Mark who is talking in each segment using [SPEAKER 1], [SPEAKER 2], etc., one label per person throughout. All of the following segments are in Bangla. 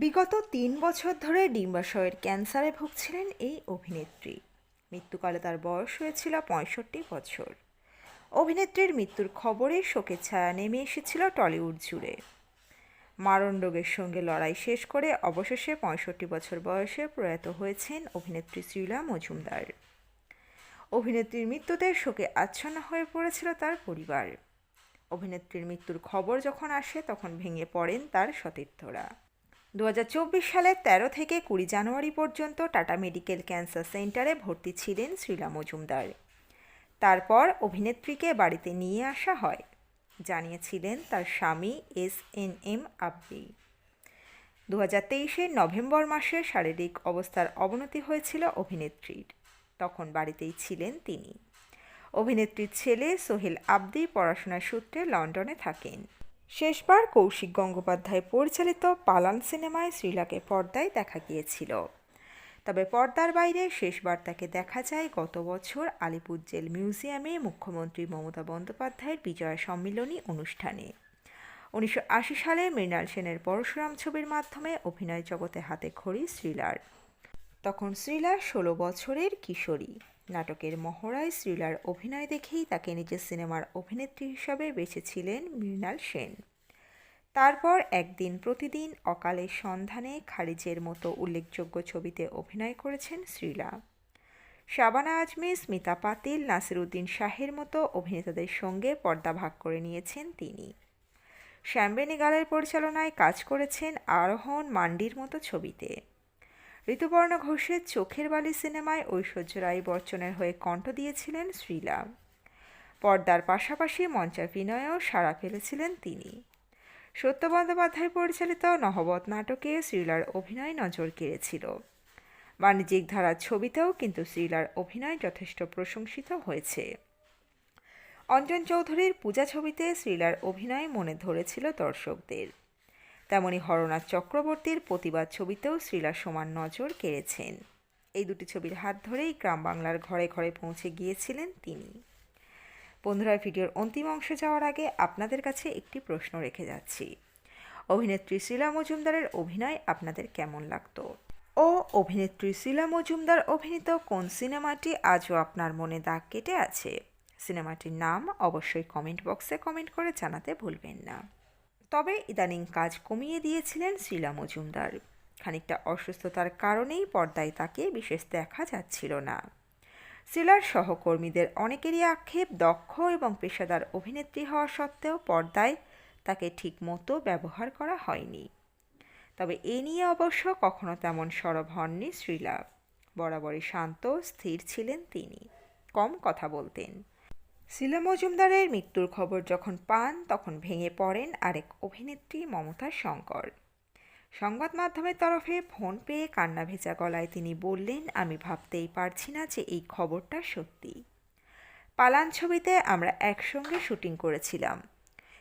[SPEAKER 1] বিগত তিন বছর ধরে ডিম্বাশয়ের ক্যান্সারে ভুগছিলেন এই অভিনেত্রী। মৃত্যুকালে তার বয়স হয়েছিল পঁয়ষট্টি বছর। অভিনেত্রীর মৃত্যুর খবরে শোকের ছায়া নেমে এসেছিল টলিউড জুড়ে। মারণ রোগের সঙ্গে লড়াই শেষ করে অবশেষে পঁয়ষট্টি বছর বয়সে প্রয়াত হয়েছেন অভিনেত্রী শ্রীলা মজুমদার। অভিনেত্রীর মৃত্যুতে শোকে আচ্ছন্ন হয়ে পড়েছিল তার পরিবার। অভিনেত্রীর মৃত্যুর খবর যখন আসে, তখন ভেঙে পড়েন তার সতীর্থরা। দু হাজার চব্বিশ সালের তেরো থেকে কুড়ি জানুয়ারি পর্যন্ত টাটা মেডিকেল ক্যান্সার সেন্টারে ভর্তি ছিলেন শ্রীলা মজুমদার। তারপর অভিনেত্রীকে বাড়িতে নিয়ে আসা হয়, জানিয়েছিলেন তার স্বামী এস এন এম আব্দি। দু হাজার নভেম্বর মাসে শারীরিক অবস্থার অবনতি হয়েছিল অভিনেত্রীর, তখন বাড়িতেই ছিলেন তিনি। অভিনেত্রীর ছেলে সোহেল আব্দি পড়াশোনার সূত্রে লন্ডনে থাকেন। শেষবার কৌশিক গঙ্গোপাধ্যায় পরিচালিত পালান সিনেমায় শ্রীলাকে পর্দায় দেখা গিয়েছিল। তবে পর্দার বাইরে শেষবার তাকে দেখা যায় গত বছর আলিপুর জেল মিউজিয়ামে মুখ্যমন্ত্রী মমতা বন্দ্যোপাধ্যায়ের বিজয় সম্মিলনী অনুষ্ঠানে। উনিশশো আশি সালে মৃণাল সেনের পরশুরাম ছবির মাধ্যমে অভিনয় জগতে হাতে খড়ি শ্রীলার। তখন শ্রীলা ষোলো বছরের কিশোরী। নাটকের মহড়ায় শ্রীলার অভিনয় দেখেই তাকে নিজের সিনেমার অভিনেত্রী হিসাবে বেছেছিলেন মৃণাল সেন। তারপর একদিন প্রতিদিন অকালের সন্ধানে খারিজের মতো উল্লেখযোগ্য ছবিতে অভিনয় করেছেন শ্রীলা। শাবানা আজমি, স্মিতা পাতিল, নাসিরুদ্দিন শাহের মতো অভিনেতাদের সঙ্গে পর্দা ভাগ করে নিয়েছেন তিনি। শ্যামবেনি গালের পরিচালনায় কাজ করেছেন আরোহণ মান্ডির মতো ছবিতে। ঋতুপর্ণ ঘোষের চোখের বালি সিনেমায় ঐশ্বর্য রায় বচ্চনের হয়ে কণ্ঠ দিয়েছিলেন শ্রীলা। পর্দার পাশাপাশি মঞ্চাভিনয়েও সাড়া ফেলেছিলেন তিনি। সত্য বন্দ্যোপাধ্যায় পরিচালিত নহবত নাটকে শ্রীলার অভিনয় নজর কেড়েছিল। বাণিজ্যিক ধারার ছবিতেও কিন্তু শ্রীলার অভিনয় যথেষ্ট প্রশংসিত হয়েছে। অঞ্জন চৌধুরীর পূজা ছবিতে শ্রীলার অভিনয় মনে ধরেছিল দর্শকদের। তেমনি হরনাথ চক্রবর্তীর প্রতিবাদ ছবিতেও শ্রীলা সমান নজর কেড়েছেন। এই দুটি ছবির হাত ধরেই গ্রাম বাংলার ঘরে ঘরে পৌঁছে গিয়েছিলেন তিনি। বন্ধুরা, ভিডিওর অন্তিম অংশে যাওয়ার আগে আপনাদের কাছে একটি প্রশ্ন রেখে যাচ্ছি। অভিনেত্রী শ্রীলা মজুমদারের অভিনয় আপনাদের কেমন লাগতো? ও অভিনেত্রী শ্রীলা মজুমদার অভিনীত কোন সিনেমাটি আজও আপনার মনে দাগ কেটে আছে? সিনেমাটির নাম অবশ্যই কমেন্ট বক্সে কমেন্ট করে জানাতে ভুলবেন না। তবে ইদানিং কাজ কমিয়ে দিয়েছিলেন শিলা মজুমদার। খানিকটা অসুস্থতার কারণেই পর্দায় তাকে বিশেষ দেখা যাচ্ছিল না। শিলার সহকর্মীদের অনেকেরই আক্ষেপ, দক্ষ এবং পেশাদার অভিনেত্রী হওয়া সত্ত্বেও পর্দায় তাকে ঠিকমতো ব্যবহার করা হয়নি। তবে এ নিয়ে অবশ্য কখনো তেমন সরব হননি শ্রীলা। বরাবরই শান্ত, স্থির ছিলেন তিনি। কম কথা বলতেন। শিলা মজুমদারের মৃত্যুর খবর যখন পান, তখন ভেঙে পড়েন আরেক অভিনেত্রী মমতা শঙ্কর। সংবাদ মাধ্যমের তরফে ফোন পেয়ে কান্না ভেজা গলায় তিনি বললেন, আমি ভাবতেই পারছি না যে এই খবরটা সত্যি। পালান ছবিতে আমরা একসঙ্গে শুটিং করেছিলাম।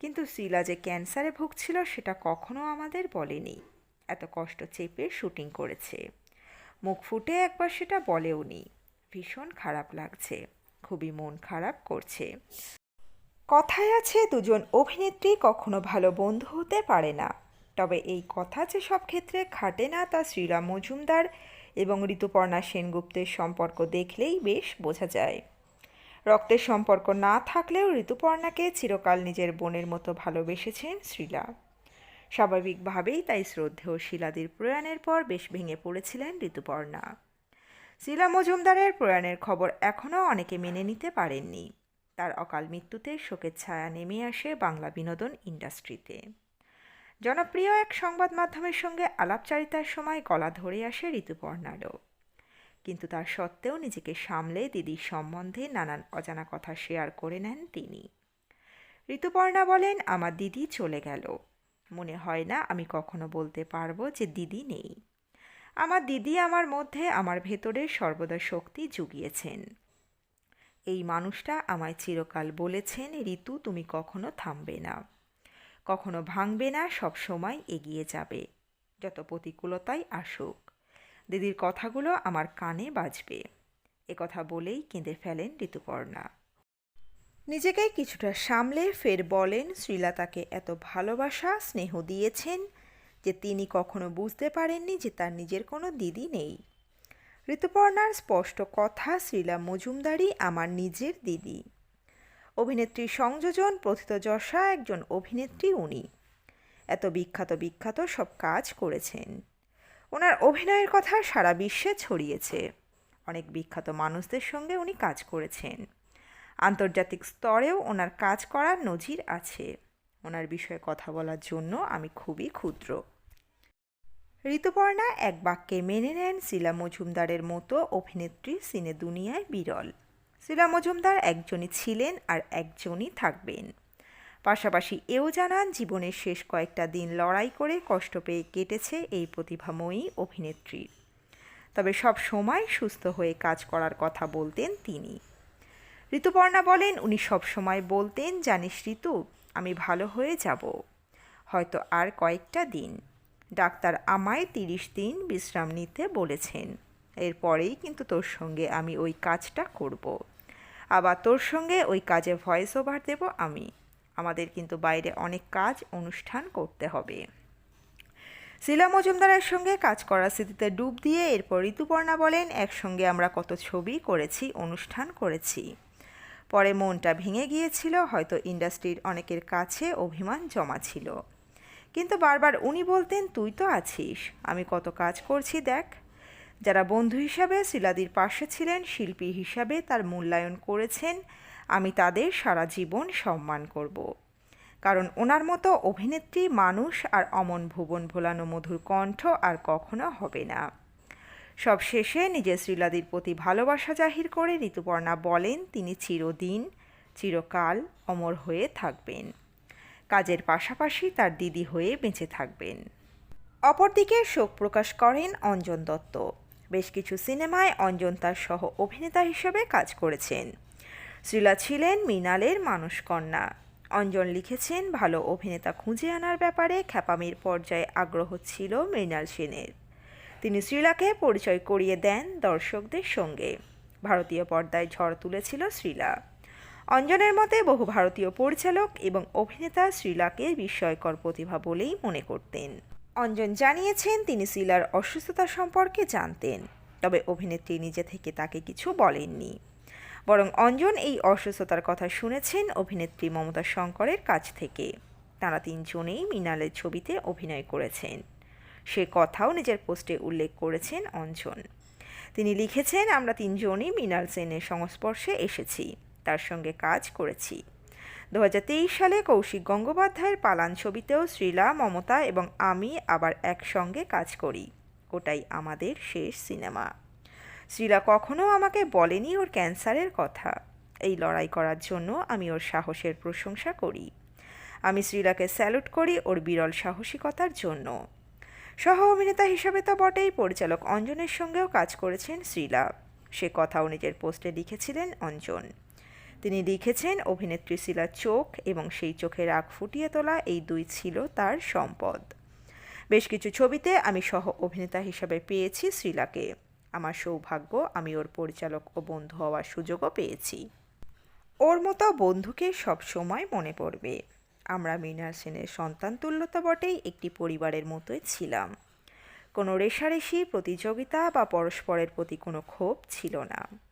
[SPEAKER 1] কিন্তু শিলা যে ক্যান্সারে ভুগছিল, সেটা কখনো আমাদের বলেনি। এত কষ্ট চেপে শুটিং করেছে। মুখ ফুটে একবার সেটা বলেওনি। ভীষণ খারাপ লাগছে। খুবই মন খারাপ করছে। কথায় আছে, দুজন অভিনেত্রী কখনো ভালো বন্ধু হতে পারে না। তবে এই কথা যে সব ক্ষেত্রে খাটে না তা শ্রীরাম মজুমদার এবং ঋতুপর্ণা সেনগুপ্তের সম্পর্ক দেখলেই বেশ বোঝা যায়। রক্তের সম্পর্ক না থাকলেও ঋতুপর্ণাকে চিরকাল নিজের বোনের মতো ভালোবেসেছেন শ্রীলা। স্বাভাবিকভাবেই তাই শ্রদ্ধেয় শিলাদির প্রয়াণের পর বেশ ভেঙে পড়েছিলেন ঋতুপর্ণা। শিলা মজুমদারের প্রয়াণের খবর এখনও অনেকে মেনে নিতে পারেননি। তার অকাল মৃত্যুতে শোকের ছায়া নেমে আসে বাংলা বিনোদন ইন্ডাস্ট্রিতে। জনপ্রিয় এক সংবাদ মাধ্যমের সঙ্গে আলাপচারিতার সময় গলা ধরে আসে ঋতুপর্ণারও। কিন্তু তার সত্ত্বেও নিজেকে সামলে দিদির সম্বন্ধে নানান অজানা কথা শেয়ার করে নেন তিনি। ঋতুপর্ণা বলেন, আমার দিদি চলে গেল। মনে হয় না আমি কখনো বলতে পারব যে দিদি নেই। আমার দিদি আমার মধ্যে আমার ভেতরে সর্বদা শক্তি জুগিয়েছেন। এই মানুষটা আমায় চিরকাল বলেছেন, ঋতু, তুমি কখনো থামবে না। কখনো ভাঙবে না, সব সময় এগিয়ে যাবে। যত প্রতিকূলতাই আসুক, দিদির কথাগুলো আমার কানে বাজবে। কথা বলেই কেঁদে ফেলেন ঋতুপর্ণা। নিজেকে কিছুটা সামলে ফের বলেন শ্রীলা তাকে এত ভালোবাসা, স্নেহ দিয়েছেন যে তিনি কখনো বুঝতে পারেননি যে তার নিজের কোনো দিদি নেই। ঋতুপর্ণার স্পষ্ট কথা শ্রীলা মজুমদারই আমার নিজের দিদি। অভিনেত্রী সংযোজন প্রথিতযশা একজন অভিনেত্রী উনি। এত বিখ্যাত বিখ্যাত সব কাজ করেছেন। ওনার অভিনয়ের কথা সারা বিশ্বে ছড়িয়েছে। অনেক বিখ্যাত মানুষদের সঙ্গে উনি কাজ করেছেন। আন্তর্জাতিক স্তরেও ওনার কাজ করার নজির আছে। ওনার বিষয়ে কথা বলার জন্য আমি খুবই ক্ষুদ্র। ঋতুপর্ণা এক বাক্যে মেনে নেন শিলা মজুমদারের মতো অভিনেত্রী সিনে দুনিয়ায় বিরল। শিলা মজুমদার একজনই ছিলেন আর একজনই থাকবেন। পাশাপাশি এও জানান, জীবনের শেষ কয়েকটা দিন লড়াই করে কষ্ট পেয়ে কেটেছে এই প্রতিভাময়ী অভিনেত্রীর তবে সব সময় সুস্থ হয়ে কাজ করার কথা বলতেন তিনি। ঋতুপর্ণা বলেন, উনি সব সময় বলতেন, জানিস ঋতু, আমি ভালো হয়ে যাব। হয়তো আর কয়েকটা দিন। ডাক্তার আমায় তিরিশ দিন বিশ্রাম নিতে বলেছেন। এরপরেই কিন্তু তোর সঙ্গে আমি ওই কাজটা করব। আবার তোর সঙ্গে ওই কাজে ভয়েস ওভার দেব আমি। আমাদের কিন্তু বাইরে অনেক কাজ, অনুষ্ঠান করতে হবে। শিলা মজুমদারের সঙ্গে কাজ করার স্মৃতিতে ডুব দিয়ে এরপর ঋতুপর্ণা বলেন, একসঙ্গে আমরা কত ছবি করেছি, অনুষ্ঠান করেছি। পরে মনটা ভেঙে গিয়েছিল, হয়তো ইন্ডাস্ট্রির অনেকের কাছে অভিমান জমা ছিল। কিন্তু বারবার উনি বলতেন, তুই তো আছিস। আমি কত কাজ করছি, দেখ। যারা বন্ধু হিসাবে শিলাদির পাশে ছিলেন, শিল্পী হিসাবে তার মূল্যায়ন করেছেন, আমি তাদের সারা জীবন সম্মান করব। কারণ ওনার মতো অভিনেত্রী, মানুষ আর অমন ভুবন ভোলানো মধুর কণ্ঠ আর কখনো হবে না। সব শেষে নিজের শ্রীলাদির প্রতি ভালোবাসা জাহির করে ঋতুপর্ণা বলেন, তিনি চিরদিন, চিরকাল অমর হয়ে থাকবেন। কাজের পাশাপাশি তার দিদি হয়ে বেঁচে থাকবেন। অপরদিকে শোক প্রকাশ করেন অঞ্জন দত্ত। বেশ কিছু সিনেমায় অঞ্জন তার সহ অভিনেতা হিসেবে কাজ করেছেন। শ্রীলা ছিলেন মৃণালের মানুষকন্যা। অঞ্জন লিখেছেন, ভালো অভিনেতা খুঁজে আনার ব্যাপারে খ্যাপামির পর্যায়ে আগ্রহ ছিল মৃণাল সেনের। তিনি শ্রীলাকে পরিচয় করিয়ে দেন দর্শকদের সঙ্গে। ভারতীয় পর্দায় ঝড় তুলেছিল শ্রীলা। অঞ্জনের মতে বহু ভারতীয় পরিচালক এবং অভিনেতা শ্রীলাকে বিস্ময়কর প্রতিভা বলেই মনে করতেন। অঞ্জন জানিয়েছেন, তিনি শ্রীলার অসুস্থতা সম্পর্কে জানতেন, তবে অভিনেত্রী নিজে থেকে তাকে কিছু বলেননি। বরং অঞ্জন এই অসুস্থতার কথা শুনেছেন অভিনেত্রী মমতা শঙ্করের কাছ থেকে। তারা তিনজনেই মৃণালের ছবিতে অভিনয় করেছেন। সে কথাও নিজের পোস্টে উল্লেখ করেছেন অঞ্জন। তিনি লিখেছেন, আমরা তিনজনই মৃণাল সেনের সংস্পর্শে এসেছি। তার সঙ্গে কাজ করেছি। দু হাজার তেইশ সালে কৌশিক গঙ্গোপাধ্যায়ের পালান ছবিতেও শ্রীলা, মমতা এবং আমি আবার একসঙ্গে কাজ করি। ওটাই আমাদের শেষ সিনেমা। শ্রীলা কখনো আমাকে বলেনি ওর ক্যান্সারের কথা। এই লড়াই করার জন্য আমি ওর সাহসের প্রশংসা করি। আমি শ্রীলাকে স্যালুট করি ওর বিরল সাহসিকতার জন্য। সহ অভিনেতা হিসাবে তো বটেই, পরিচালক অঞ্জনের সঙ্গেও কাজ করেছেন শ্রীলা। সে কথাও নিজের পোস্টে লিখেছিলেন অঞ্জন। তিনি লিখেছেন, অভিনেত্রী শিলার চোখ এবং সেই চোখের আগ ফুটিয়ে তোলা এই দুই ছিল তার সম্পদ। বেশ কিছু ছবিতে আমি সহ অভিনেতা হিসাবে পেয়েছি শ্রীলাকে আমার সৌভাগ্য, আমি ওর পরিচালক ও বন্ধু হওয়ার সুযোগও পেয়েছি। ওর মতো বন্ধুকে সব সময় মনে পড়বে। আমরা মৃণাল সেনের সন্তান তুল্যতা বটেই একটি পরিবারের মতোই ছিলাম। কোনো রেশারেশি, প্রতিযোগিতা বা পরস্পরের প্রতি কোনো ক্ষোভ ছিল না।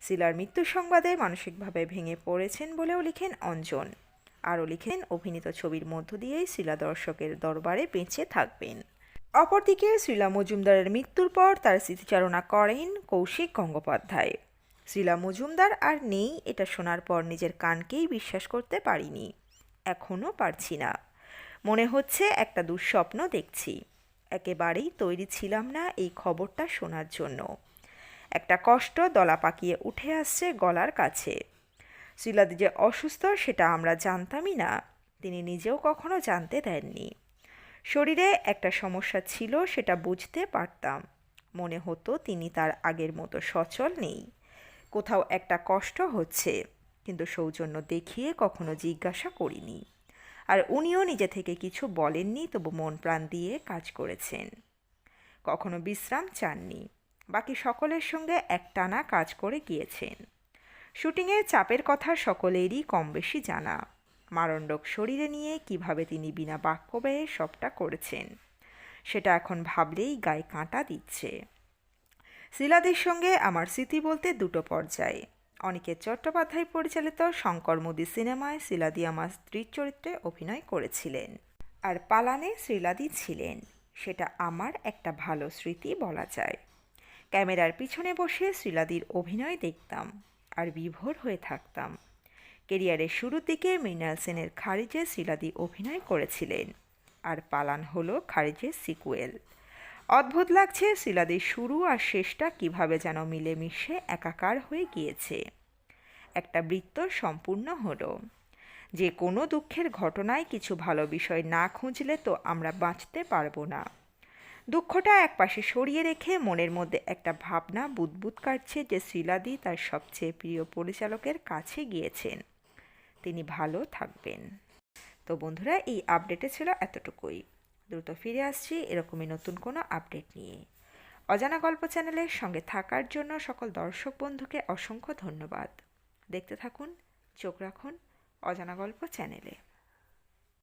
[SPEAKER 1] শিলার মৃত্যু সংবাদে মানসিকভাবে ভেঙে পড়েছেন বলেও লিখেন অঞ্জন। আরও লিখেন, অভিনীত ছবির মধ্য দিয়েই শিলা দর্শকের দরবারে বেঁচে থাকবেন। অপরদিকে শ্রীলা মজুমদারের মৃত্যুর পর তার স্মৃতিচারণা করেন কৌশিক গঙ্গোপাধ্যায়। শ্রীলা মজুমদার আর নেই, এটা শোনার পর নিজের কানকেই বিশ্বাস করতে পারিনি। এখনও পারছি না। মনে হচ্ছে একটা দুঃস্বপ্ন দেখছি। একেবারেই তৈরি ছিলাম না এই খবরটা শোনার জন্য। একটা কষ্ট দলা পাকিয়ে উঠে আসছে গলার কাছে। শিলাদি যে অসুস্থ, সেটা আমরা জানতামই না। তিনি নিজেও কখনো জানতে দেননি। শরীরে একটা সমস্যা ছিল, সেটা বুঝতে পারতাম। মনে হতো তিনি তার আগের মতো সচল নেই। কোথাও একটা কষ্ট হচ্ছে, কিন্তু সৌজন্য দেখিয়ে কখনো জিজ্ঞাসা করিনি। আর উনিও নিজে থেকে কিছু বলেননি, তবু মন প্রাণ দিয়ে কাজ করেছেন। কখনো বিশ্রাম চাননি। বাকি সকলের সঙ্গে একটানা কাজ করে গিয়েছেন। শুটিংয়ের চাপের কথা সকলেরই কম বেশি জানা। মারণ্ডক শরীরে নিয়ে কীভাবে তিনি বিনা বাক্য ব্যয়ে সবটা করেছেন, সেটা এখন ভাবলেই গায়ে কাঁটা দিচ্ছে। শিলাদির সঙ্গে আমার স্মৃতি বলতে দুটো পর্যায়ে। অনিকেত চট্টোপাধ্যায় পরিচালিত শঙ্কর মোদী সিনেমায় শিলাদি আমার স্ত্রীর চরিত্রে অভিনয় করেছিলেন। আর পালানে শ্রীলাদি ছিলেন, সেটা আমার একটা ভালো স্মৃতি বলা যায়। ক্যামেরার পিছনে বসে শ্রীলাদির অভিনয় দেখতাম আর বিভোর হয়ে থাকতাম। কেরিয়ারের শুরুর দিকে মৃণাল সেনের খারিজে শিলাদি অভিনয় করেছিলেন আর পালান হলো খারিজের সিকুয়েল। অদ্ভুত লাগছে শিলাদির শুরু আর শেষটা কীভাবে যেন মিলেমিশে একাকার হয়ে গিয়েছে। একটা বৃত্ত সম্পূর্ণ হলো। যে কোনো দুঃখের ঘটনায় কিছু ভালো বিষয় না খুঁজলে তো আমরা বাঁচতে পারব না। দুঃখটা একপাশে সরিয়ে রেখে মনের মধ্যে একটা ভাবনা বুদবুদ কাটছে যে শ্রীলাদি তার সবচেয়ে প্রিয় পরিচালকের কাছে গিয়েছেন। তিনি ভালো থাকবেন। তো বন্ধুরা, এই আপডেটে ছিল এতটুকুই। দ্রুত ফিরে আসছি এরকমই নতুন কোনো আপডেট নিয়ে। অজানা গল্প চ্যানেলের সঙ্গে থাকার জন্য সকল দর্শক বন্ধুকে অসংখ্য ধন্যবাদ। দেখতে থাকুন, চোখ রাখুন অজানা গল্প চ্যানেলে